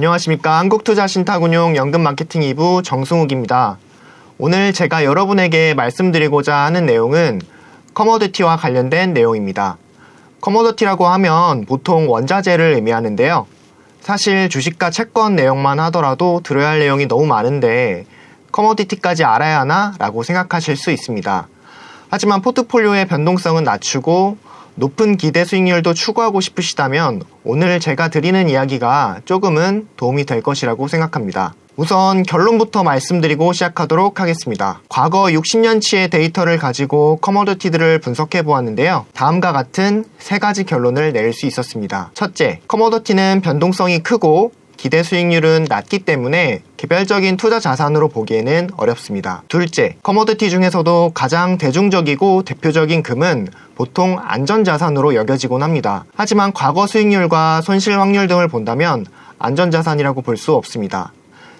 안녕하십니까. 한국투자신탁운용 연금마케팅 2부 정승욱입니다. 오늘 제가 여러분에게 말씀드리고자 하는 내용은 커머디티와 관련된 내용입니다. 커머디티라고 하면 보통 원자재를 의미하는데요. 사실 주식과 채권 내용만 하더라도 들어야 할 내용이 너무 많은데 커머디티까지 알아야 하나? 라고 생각하실 수 있습니다. 하지만 포트폴리오의 변동성은 낮추고 높은 기대 수익률도 추구하고 싶으시다면 오늘 제가 드리는 이야기가 조금은 도움이 될 것이라고 생각합니다. 우선 결론부터 말씀드리고 시작하도록 하겠습니다. 과거 60년치의 데이터를 가지고 커머더티들을 분석해 보았는데요. 다음과 같은 세 가지 결론을 내릴 수 있었습니다. 첫째, 커머더티는 변동성이 크고 기대 수익률은 낮기 때문에 개별적인 투자 자산으로 보기에는 어렵습니다. 둘째, 커머디티 중에서도 가장 대중적이고 대표적인 금은 보통 안전자산으로 여겨지곤 합니다. 하지만 과거 수익률과 손실 확률 등을 본다면 안전자산이라고 볼 수 없습니다.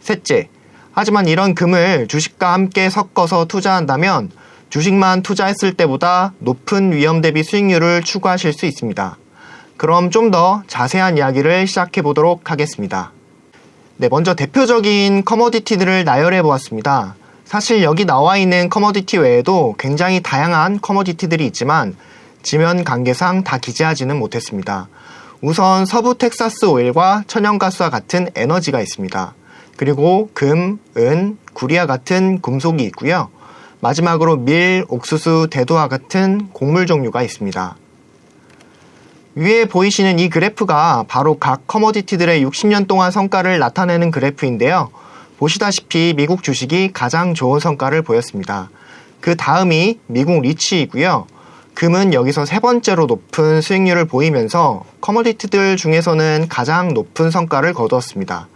셋째, 하지만 이런 금을 주식과 함께 섞어서 투자한다면 주식만 투자했을 때보다 높은 위험 대비 수익률을 추구하실 수 있습니다. 그럼 좀 더 자세한 이야기를 시작해 보도록 하겠습니다. 네, 먼저 대표적인 커머디티들을 나열해 보았습니다. 사실 여기 나와 있는 커머디티 외에도 굉장히 다양한 커머디티들이 있지만 지면 관계상 다 기재하지는 못했습니다. 우선 서부 텍사스 오일과 천연가스와 같은 에너지가 있습니다. 그리고 금, 은, 구리와 같은 금속이 있고요. 마지막으로 밀, 옥수수, 대두와 같은 곡물 종류가 있습니다. 위에 보이시는 이 그래프가 바로 각 커머디티들의 60년 동안 성과를 나타내는 그래프인데요. 보시다시피 미국 주식이 가장 좋은 성과를 보였습니다. 그 다음이 미국 리치이고요. 금은 여기서 세 번째로 높은 수익률을 보이면서 커머디티들 중에서는 가장 높은 성과를 거두었습니다.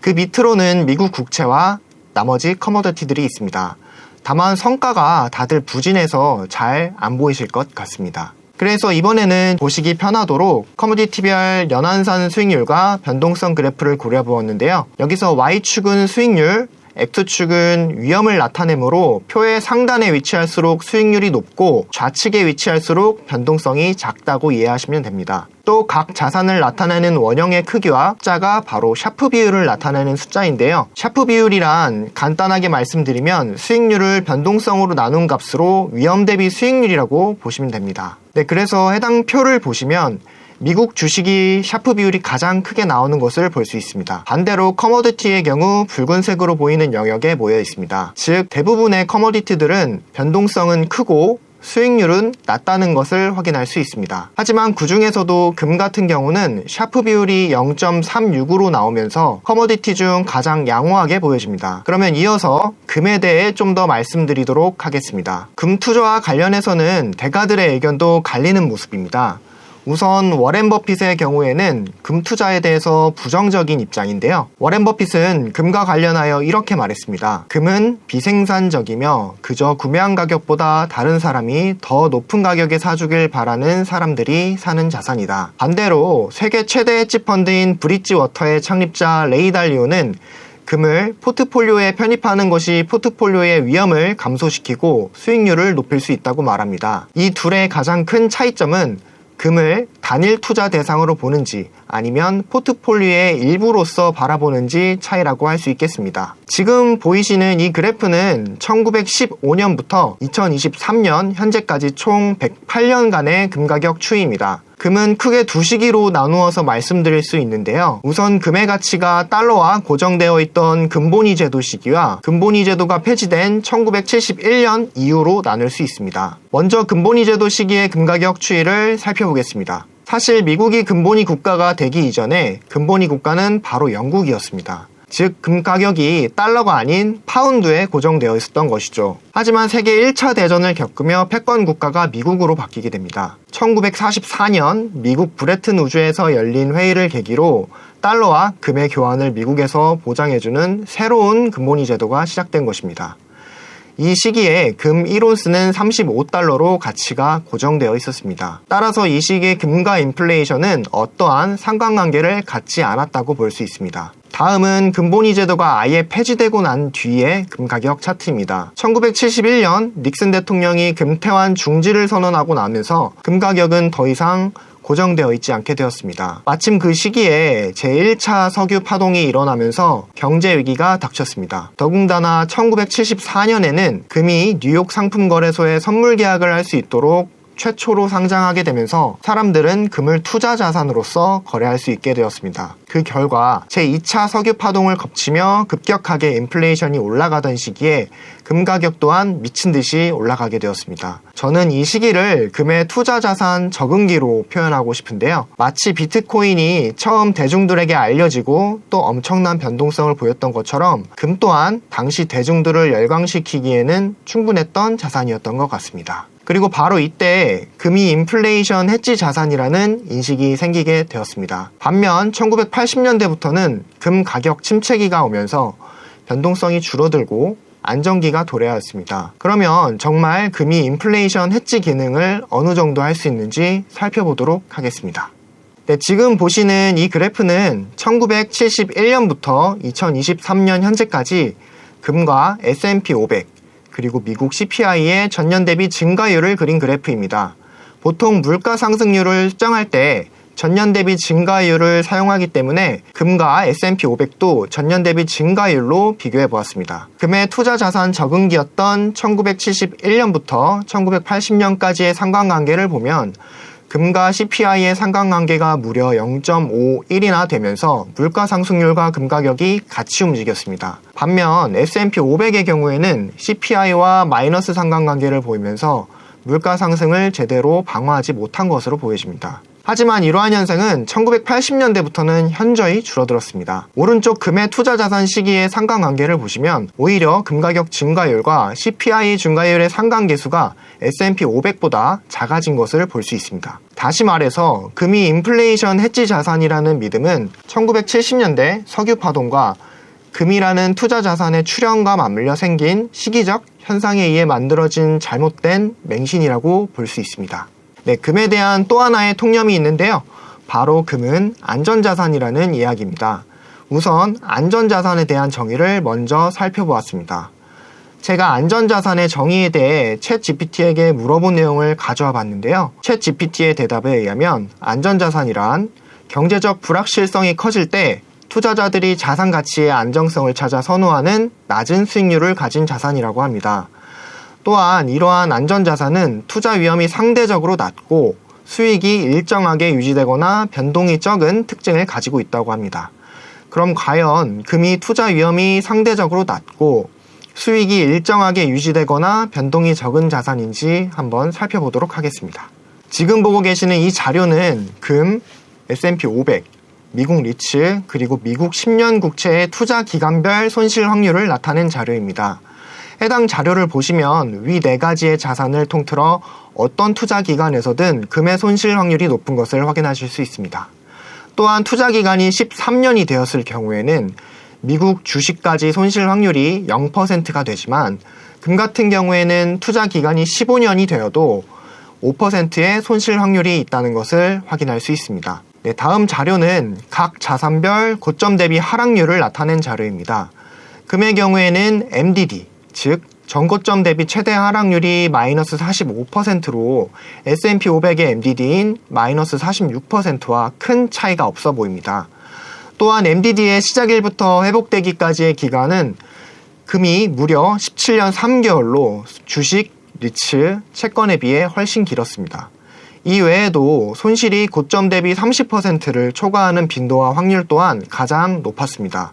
그 밑으로는 미국 국채와 나머지 커머디티들이 있습니다. 다만 성과가 다들 부진해서 잘 안 보이실 것 같습니다. 그래서 이번에는 보시기 편하도록 커머디티별 연한산 수익률과 변동성 그래프를 그려보았는데요. 여기서 Y축은 수익률, X축은 위험을 나타내므로 표의 상단에 위치할수록 수익률이 높고 좌측에 위치할수록 변동성이 작다고 이해하시면 됩니다. 또 각 자산을 나타내는 원형의 크기와 숫자가 바로 샤프 비율을 나타내는 숫자인데요. 샤프 비율이란 간단하게 말씀드리면 수익률을 변동성으로 나눈 값으로 위험 대비 수익률이라고 보시면 됩니다. 네, 그래서 해당 표를 보시면 미국 주식이 샤프 비율이 가장 크게 나오는 것을 볼 수 있습니다. 반대로 커머디티의 경우 붉은색으로 보이는 영역에 모여 있습니다. 즉 대부분의 커머디티들은 변동성은 크고 수익률은 낮다는 것을 확인할 수 있습니다. 하지만 그 중에서도 금 같은 경우는 샤프 비율이 0.36으로 나오면서 커머디티 중 가장 양호하게 보여집니다. 그러면 이어서 금에 대해 좀 더 말씀드리도록 하겠습니다. 금 투자와 관련해서는 대가들의 의견도 갈리는 모습입니다. 우선 워렌 버핏의 경우에는 금 투자에 대해서 부정적인 입장인데요. 워렌 버핏은 금과 관련하여 이렇게 말했습니다. 금은 비생산적이며 그저 구매한 가격보다 다른 사람이 더 높은 가격에 사주길 바라는 사람들이 사는 자산이다. 반대로 세계 최대 헤지 펀드인 브릿지 워터의 창립자 레이 달리오는 금을 포트폴리오에 편입하는 것이 포트폴리오의 위험을 감소시키고 수익률을 높일 수 있다고 말합니다. 이 둘의 가장 큰 차이점은 금을 단일 투자 대상으로 보는지 아니면 포트폴리오의 일부로서 바라보는지 차이라고 할 수 있겠습니다. 지금 보이시는 이 그래프는 1915년부터 2023년 현재까지 총 108년간의 금가격 추이입니다. 금은 크게 두 시기로 나누어서 말씀드릴 수 있는데요. 우선 금의 가치가 달러와 고정되어 있던 금본위 제도 시기와 금본위 제도가 폐지된 1971년 이후로 나눌 수 있습니다. 먼저 금본위 제도 시기의 금가격 추이를 살펴보겠습니다. 사실 미국이 근본위 국가가 되기 이전에 근본위 국가는 바로 영국이었습니다. 즉, 금 가격이 달러가 아닌 파운드에 고정되어 있었던 것이죠. 하지만 세계 1차 대전을 겪으며 패권 국가가 미국으로 바뀌게 됩니다. 1944년 미국 브레튼 우주에서 열린 회의를 계기로 달러와 금의 교환을 미국에서 보장해주는 새로운 금본위 제도가 시작된 것입니다. 이 시기에 금 1온스는 35달러로 가치가 고정되어 있었습니다. 따라서 이 시기의 금과 인플레이션은 어떠한 상관관계를 갖지 않았다고 볼 수 있습니다. 다음은 금본위 제도가 아예 폐지되고 난 뒤에 금 가격 차트입니다. 1971년 닉슨 대통령이 금태환 중지를 선언하고 나면서 금 가격은 더 이상 고정되어 있지 않게 되었습니다. 마침 그 시기에 제1차 석유 파동이 일어나면서 경제 위기가 닥쳤습니다. 더군다나 1974년에는 금이 뉴욕 상품거래소에 선물 계약을 할 수 있도록 최초로 상장하게 되면서 사람들은 금을 투자 자산으로서 거래할 수 있게 되었습니다. 그 결과 제2차 석유 파동을 거치며 급격하게 인플레이션이 올라가던 시기에 금 가격 또한 미친 듯이 올라가게 되었습니다. 저는 이 시기를 금의 투자 자산 적응기로 표현하고 싶은데요. 마치 비트코인이 처음 대중들에게 알려지고 또 엄청난 변동성을 보였던 것처럼 금 또한 당시 대중들을 열광시키기에는 충분했던 자산이었던 것 같습니다. 그리고 바로 이때 금이 인플레이션 해지 자산이라는 인식이 생기게 되었습니다. 반면 1980년대부터는 금 가격 침체기가 오면서 변동성이 줄어들고 안정기가 도래하였습니다. 그러면 정말 금이 인플레이션 해지 기능을 어느 정도 할 수 있는지 살펴보도록 하겠습니다. 네, 지금 보시는 이 그래프는 1971년부터 2023년 현재까지 금과 S&P 500, 그리고 미국 CPI의 전년 대비 증가율을 그린 그래프입니다. 보통 물가 상승률을 측정할 때 전년 대비 증가율을 사용하기 때문에 금과 S&P 500도 전년 대비 증가율로 비교해 보았습니다. 금의 투자 자산 적응기였던 1971년부터 1980년까지의 상관관계를 보면 금과 CPI의 상관관계가 무려 0.51이나 되면서 물가 상승률과 금 가격이 같이 움직였습니다. 반면 S&P 500의 경우에는 CPI와 마이너스 상관관계를 보이면서 물가 상승을 제대로 방어하지 못한 것으로 보여집니다. 하지만 이러한 현상은 1980년대부터는 현저히 줄어들었습니다. 오른쪽 금의 투자 자산 시기의 상관관계를 보시면 오히려 금 가격 증가율과 CPI 증가율의 상관계수가 S&P 500보다 작아진 것을 볼 수 있습니다. 다시 말해서 금이 인플레이션 해지 자산이라는 믿음은 1970년대 석유 파동과 금이라는 투자 자산의 출현과 맞물려 생긴 시기적 현상에 의해 만들어진 잘못된 맹신이라고 볼 수 있습니다. 네, 금에 대한 또 하나의 통념이 있는데요. 바로 금은 안전자산이라는 이야기입니다. 우선 안전자산에 대한 정의를 먼저 살펴보았습니다. 제가 안전자산의 정의에 대해 챗 GPT에게 물어본 내용을 가져와 봤는데요. 챗 GPT의 대답에 의하면 안전자산이란 경제적 불확실성이 커질 때 투자자들이 자산 가치의 안정성을 찾아 선호하는 낮은 수익률을 가진 자산이라고 합니다. 또한 이러한 안전자산은 투자 위험이 상대적으로 낮고 수익이 일정하게 유지되거나 변동이 적은 특징을 가지고 있다고 합니다. 그럼 과연 금이 투자 위험이 상대적으로 낮고 수익이 일정하게 유지되거나 변동이 적은 자산인지 한번 살펴보도록 하겠습니다. 지금 보고 계시는 이 자료는 금, S&P 500, 미국 리츠, 그리고 미국 10년 국채의 투자 기간별 손실 확률을 나타낸 자료입니다. 해당 자료를 보시면 위 네 가지의 자산을 통틀어 어떤 투자 기간에서든 금의 손실 확률이 높은 것을 확인하실 수 있습니다. 또한 투자 기간이 13년이 되었을 경우에는 미국 주식까지 손실 확률이 0%가 되지만 금 같은 경우에는 투자 기간이 15년이 되어도 5%의 손실 확률이 있다는 것을 확인할 수 있습니다. 네, 다음 자료는 각 자산별 고점 대비 하락률을 나타낸 자료입니다. 금의 경우에는 MDD, 즉 전고점 대비 최대 하락률이 마이너스 45%로 S&P 500의 MDD인 마이너스 46%와 큰 차이가 없어 보입니다. 또한 MDD의 시작일부터 회복되기까지의 기간은 금이 무려 17년 3개월로 주식, 리츠, 채권에 비해 훨씬 길었습니다. 이 외에도 손실이 고점 대비 30%를 초과하는 빈도와 확률 또한 가장 높았습니다.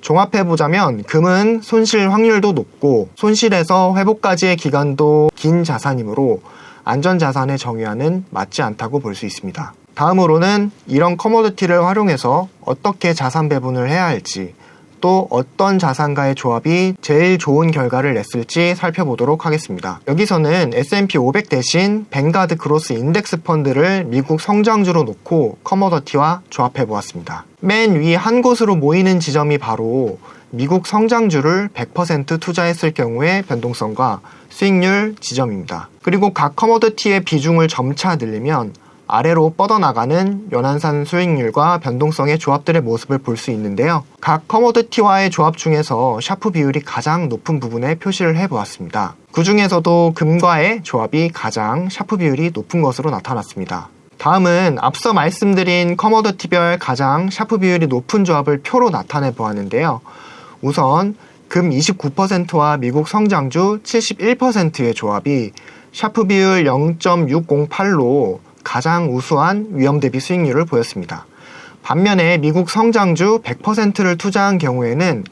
종합해보자면 금은 손실 확률도 높고 손실에서 회복까지의 기간도 긴 자산이므로 안전자산의 정의와는 맞지 않다고 볼 수 있습니다. 다음으로는 이런 커머디티를 활용해서 어떻게 자산 배분을 해야 할지 또 어떤 자산가의 조합이 제일 좋은 결과를 냈을지 살펴보도록 하겠습니다. 여기서는 S&P 500 대신 뱅가드 크로스 인덱스 펀드를 미국 성장주로 놓고 커머더티와 조합해 보았습니다. 맨 위 한 곳으로 모이는 지점이 바로 미국 성장주를 100% 투자했을 경우의 변동성과 수익률 지점입니다. 그리고 각 커머더티의 비중을 점차 늘리면 아래로 뻗어나가는 연한산 수익률과 변동성의 조합들의 모습을 볼 수 있는데요. 각 커머디티와의 조합 중에서 샤프 비율이 가장 높은 부분에 표시를 해보았습니다. 그 중에서도 금과의 조합이 가장 샤프 비율이 높은 것으로 나타났습니다. 다음은 앞서 말씀드린 커머더티별 가장 샤프 비율이 높은 조합을 표로 나타내 보았는데요. 우선 금 29%와 미국 성장주 71%의 조합이 샤프 비율 0.608로 가장 우수한 위험 대비 수익률을 보였습니다. 반면에 미국 성장주 100%를 투자한 경우에는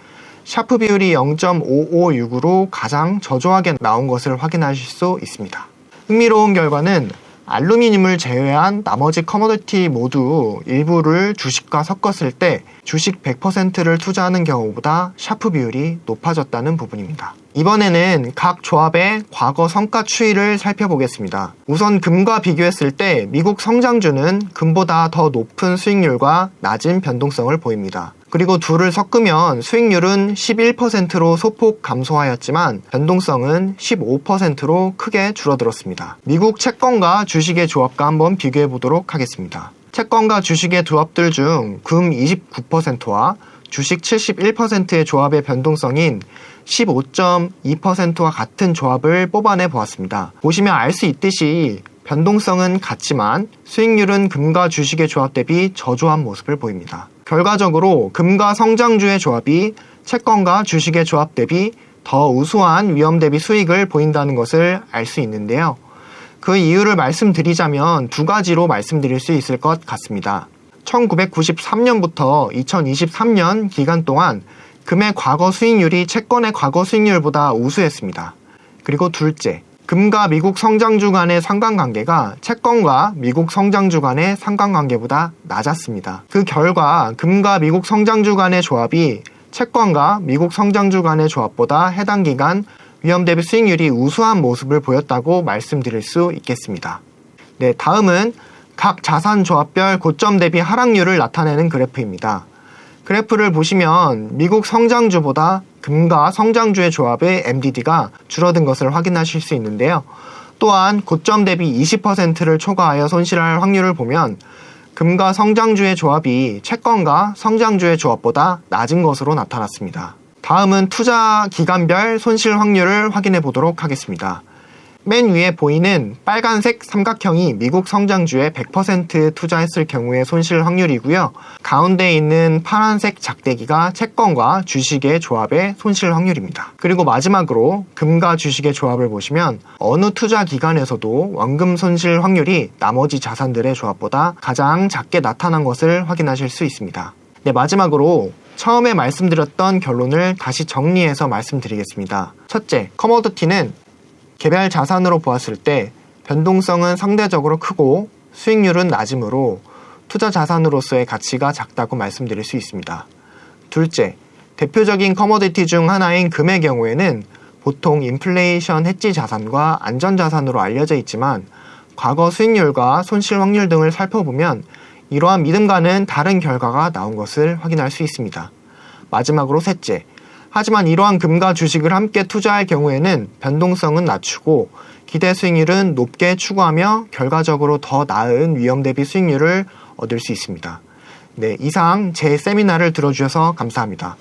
샤프 비율이 0.556으로 가장 저조하게 나온 것을 확인하실 수 있습니다. 흥미로운 결과는 알루미늄을 제외한 나머지 커머디티 모두 일부를 주식과 섞었을 때 주식 100%를 투자하는 경우보다 샤프 비율이 높아졌다는 부분입니다. 이번에는 각 조합의 과거 성과 추이를 살펴보겠습니다. 우선 금과 비교했을 때 미국 성장주는 금보다 더 높은 수익률과 낮은 변동성을 보입니다. 그리고 둘을 섞으면 수익률은 11%로 소폭 감소하였지만 변동성은 15%로 크게 줄어들었습니다. 미국 채권과 주식의 조합과 한번 비교해 보도록 하겠습니다. 채권과 주식의 조합들 중 금 29%와 주식 71%의 조합의 변동성인 15.2%와 같은 조합을 뽑아내 보았습니다. 보시면 알 수 있듯이 변동성은 같지만 수익률은 금과 주식의 조합 대비 저조한 모습을 보입니다. 결과적으로 금과 성장주의 조합이 채권과 주식의 조합 대비 더 우수한 위험 대비 수익을 보인다는 것을 알 수 있는데요. 그 이유를 말씀드리자면 두 가지로 말씀드릴 수 있을 것 같습니다. 1993년부터 2023년 기간 동안 금의 과거 수익률이 채권의 과거 수익률보다 우수했습니다. 그리고 둘째, 금과 미국 성장주 간의 상관관계가 채권과 미국 성장주 간의 상관관계보다 낮았습니다. 그 결과 금과 미국 성장주 간의 조합이 채권과 미국 성장주 간의 조합보다 해당 기간 위험 대비 수익률이 우수한 모습을 보였다고 말씀드릴 수 있겠습니다. 네, 다음은 각 자산 조합별 고점 대비 하락률을 나타내는 그래프입니다. 그래프를 보시면 미국 성장주보다 금과 성장주의 조합의 MDD가 줄어든 것을 확인하실 수 있는데요. 또한 고점 대비 20%를 초과하여 손실할 확률을 보면 금과 성장주의 조합이 채권과 성장주의 조합보다 낮은 것으로 나타났습니다. 다음은 투자 기간별 손실 확률을 확인해 보도록 하겠습니다. 맨 위에 보이는 빨간색 삼각형이 미국 성장주에 100% 투자했을 경우의 손실 확률이고요. 가운데 있는 파란색 작대기가 채권과 주식의 조합의 손실 확률입니다. 그리고 마지막으로 금과 주식의 조합을 보시면 어느 투자 기간에서도 원금 손실 확률이 나머지 자산들의 조합보다 가장 작게 나타난 것을 확인하실 수 있습니다. 네, 마지막으로 처음에 말씀드렸던 결론을 다시 정리해서 말씀드리겠습니다. 첫째, 커머더티는 개별 자산으로 보았을 때 변동성은 상대적으로 크고 수익률은 낮으므로 투자 자산으로서의 가치가 작다고 말씀드릴 수 있습니다. 둘째, 대표적인 커머디티 중 하나인 금의 경우에는 보통 인플레이션 해지 자산과 안전 자산으로 알려져 있지만 과거 수익률과 손실 확률 등을 살펴보면 이러한 믿음과는 다른 결과가 나온 것을 확인할 수 있습니다. 마지막으로 셋째, 하지만 이러한 금과 주식을 함께 투자할 경우에는 변동성은 낮추고 기대 수익률은 높게 추구하며 결과적으로 더 나은 위험 대비 수익률을 얻을 수 있습니다. 네, 이상 제 세미나를 들어주셔서 감사합니다.